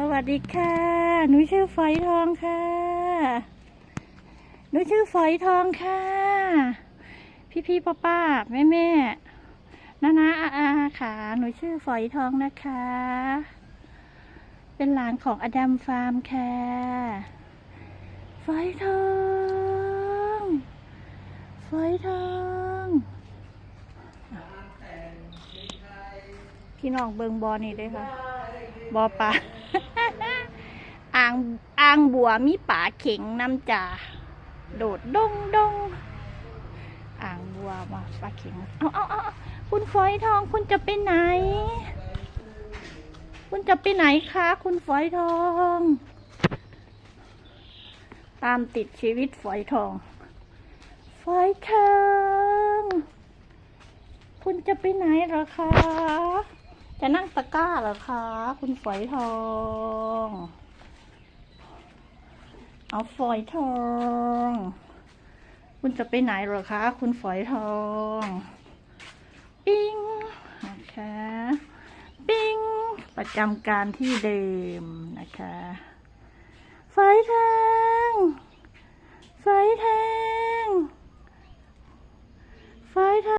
สวัสดีค่ะ หนูชื่อฝอยทองค่ะ หนูชื่อฝอยทองค่ะ พี่พี่ป้าป้าแม่แม่นานาอาอาค่ะ หนูชื่อฝอยทองนะคะ เป็นหลานของอดัมฟาร์มค่ะ ฝอยทอง ฝอยทอง พี่น้องเบิงบอนี่เลยค่ะ บอปลา อ่างอ่างบัวมีป่าเข็งน้ำจ่าโดดดงดงอ่างบัวมาปลาเข็งเอาเอาเอาเอคุณฝอยทองคุณจะไปไหน คุณจะไปไหนคะคุณฝอยทอง ตามติดชีวิตฝอยทอง ฝอยทองคุณจะไปไหนหรอคะจะนั่งตะกร้าหรอคะ คุณฝอยทอง เอาฝอยทอง คุณจะไปไหนหรอคะ คุณฝอยทอง ปิ้งนะคะปิ้งประจำการที่เดิมนะคะ ฝอยทอง